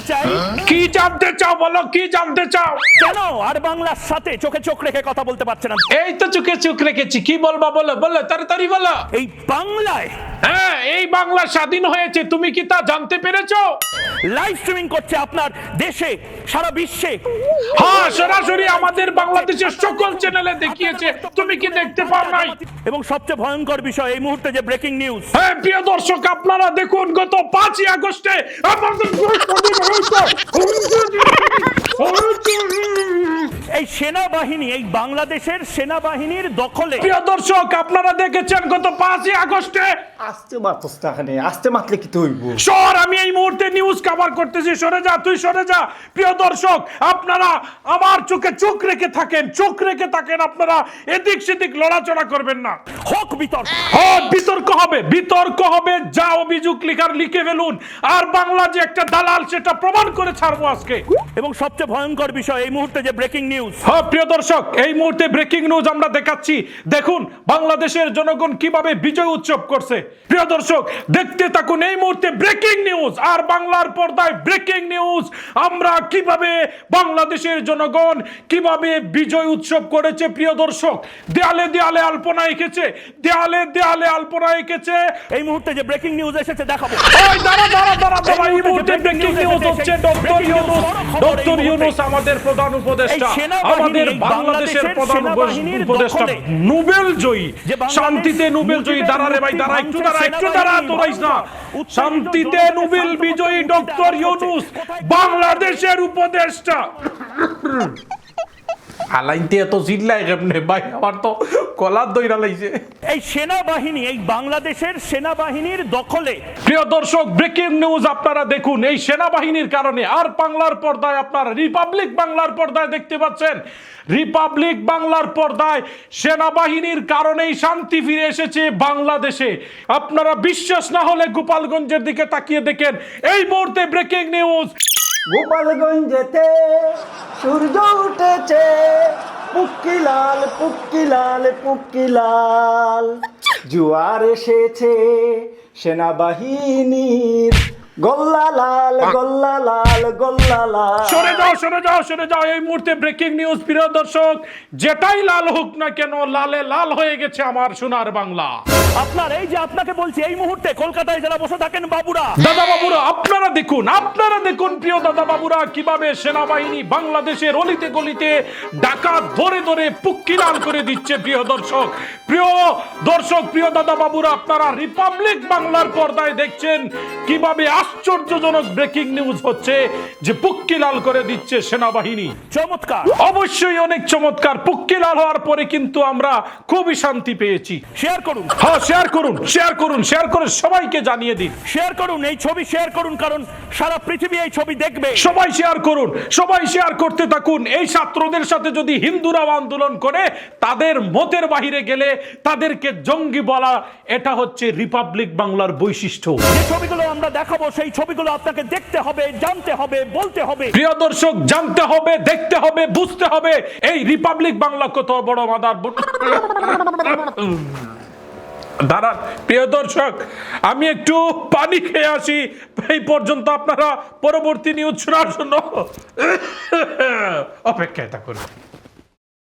জানতে চাই? কি জানতে চাও বলো কি জানতে চাও? কেন? আর বাংলার সাথে চোখে চোখ রেখে কথা বলতে পারছে না। এই তো চোখে চোখ রেখেছি কি বলবা বলো বলো তাড়াতাড়ি বলো। এই বাংলায় হ্যাঁ এই বাংলা স্বাধীন হয়েছে তুমি কি তা জানতে পেরেছ? লাইভ স্ট্রিমিং করছে আপনার দেশে সারা বিশ্বে। হ্যাঁ সরাসরি আমাদের বাংলাদেশের সকল চ্যানেলে দেখিয়েছে তুমি কি দেখতে পাও নাই? এবং সবচেয়ে ভয়ঙ্কর বিষয় এই মুহূর্তে যে ব্রেকিং নিউজ হ্যাঁ প্রিয় দর্শক আপনারা দেখুন গত পাঁচই আগস্টে আমাদের। এই সেনাবাহিনী এই বাংলাদেশের সেনাবাহিনীর দখলে। প্রিয় দর্শক আপনারা দেখেছেন গত পাঁচই আগস্টে আসতে মারতস না এখানে আসতে মারলে কি হইব? সর আমি এই মুহূর্তে নিউজ কভার করতেছি। সরে যা তুই সরে যা। প্রিয় দর্শক আপনারা আমার চোখে চোখ রেখে থাকেন চোখ রেখে থাকেন আপনারা। এদিক সেদিক লড়াচড়া করবেন না। হক বিতর্ক। হ্যাঁ বিতর্ক হবে বিতর্ক হবে যা অভিযোগ লিখার লিখে ফেলুন। আর বাংলা যে একটা দালাল সেটা প্রমাণ করে ছাড়বো আজকে। এবং সবচেয়ে ভয়ঙ্কর বিষয় এই মুহূর্তে যে ব্রেকিং নিউজ হ্যাঁ প্রিয় দর্শক এই মুহূর্তে ব্রেকিং নিউজ আমরা দেখাচ্ছি। দেখুন বাংলাদেশের জনগণ কীভাবে বিজয় উৎসব করছে। প্রিয় দর্শক দেখতে থাকুন এই মুহূর্তে ব্রেকিং নিউজ আর বাংলার পর্দায় ব্রেকিং নিউজ আমরা কীভাবে বাংলাদেশের জনগণ কীভাবে বিজয় উৎসব করেছে প্রিয় দর্শক? দেয়ালে দেয়ালে আলপনা এঁকেছে। দেয়ালে দেয়ালে আলপনা এঁকেছে। এই মুহূর্তে যে ব্রেকিং নিউজ এসেছে দেখাবো। ওই দাঁড়া দাঁড়া দাঁড়া দাঁড়া এই মুহূর্তে ব্রেকিং নিউজ হচ্ছে ডক্টর ইউনুস। ডক্টর ইউনুস আমাদের প্রধান উপদেষ্টা। আমাদের বাংলাদেশের প্রধান উপদেষ্টা নোবেল জয়ী। যে শান্তিতে নোবেল জয়ী। দাঁড়া রে ভাই দাঁড়া একটু দাঁড়া একটু দাঁড়া তোরাইস না। শান্তিতে নোবেল বিজয়ী ডক্টর ইউনুস বাংলাদেশের উপদেষ্টা। হালাইতে এত চিল্লাই কেমনে? ভাই আমার তো কলার দইরা লাইছে। এই সেনাবাহিনী এই বাংলাদেশের সেনাবাহিনীর দখলে। প্রিয় দর্শক ব্রেকিং নিউজ আপনারা দেখুন। এই সেনাবাহিনীর কারণে আর বাংলার পর্দায় আপনারা রিপাবলিক বাংলার পর্দায় দেখতে পাচ্ছেন। রিপাবলিক বাংলার পর্দায় সেনাবাহিনীর কারণেই শান্তি ফিরে এসেছে বাংলাদেশে। আপনারা বিশ্বাস না হলে গোপালগঞ্জের দিকে তাকিয়ে দেখেন। এই মুহূর্তে ব্রেকিং নিউজ গোপালগঞ্জেতে সূর্য উঠেছে। পুক্কি লাল পুক্কি লাল পুক্কি লাল। জুয়ার এসেছে সেনাবাহিনীর। গোল্লা লাল গোল্লা লাল গোল্লা লাল। সরে যাও সরে যাও সরে যাও। এই মুহূর্তে ব্রেকিং নিউজ প্রিয় দর্শক। যেটাই লাল হোক না কেন লালে লাল হয়ে গেছে আমার সোনার বাংলা। আপনার এই যে আপনাকে বলছি এই মুহূর্তে কলকাতায় যারা বসে থাকেন বাবুরা। দাদা বাবুরা আপনারা দেখুন আপনারা দেখুন প্রিয় দাদা বাবুরা কীভাবে সেনাবাহিনী বাংলাদেশের অলিতে গলিতে ডাকাত ধরে ধরে পুক্কিলাল করে দিচ্ছে প্রিয় দর্শক। প্রিয় দর্শক প্রিয় দাদা বাবুরা আপনারা রিপাবলিক বাংলার পর্দায় দেখছেন কীভাবে আশ্চর্যজনক ব্রেকিং নিউজ হচ্ছে যে পুক্কিলাল করে দিচ্ছে সেনাবাহিনী। চমৎকার। অবশ্যই অনেক চমৎকার পুক্কিলাল হওয়ার পরে কিন্তু আমরা খুবই শান্তি পেয়েছি। শেয়ার করুন। হ্যাঁ শেয়ার করুন শেয়ার করুন শেয়ার করে সবাইকে জানিয়ে দিন। শেয়ার করুন এই ছবি শেয়ার করুন কারণ সারা পৃথিবী এই ছবি দেখবে। সবাই শেয়ার করুন সবাই শেয়ার করতে থাকুন। এই ছাত্রদের সাথে যদি হিন্দুরাও আন্দোলন করে তাদের মতের বাহিরে গেলে তাদেরকে জঙ্গি বলা এটা হচ্ছে রিপাবলিক বাংলার বৈশিষ্ট্য। যে ছবিগুলো আমরা দেখাবো সেই ছবিগুলো আপনাকে দেখতে হবে জানতে হবে বলতে হবে। প্রিয় দর্শক জানতে হবে দেখতে হবে বুঝতে হবে এই রিপাবলিক বাংলা কত বড় মাদার দাঁড়ান, প্রিয় দর্শক, আমি একটু পানি খেয়ে আসি। এই পর্যন্ত আপনারা পরবর্তী নিউজ শোনার জন্য অপেক্ষায় থাকুন।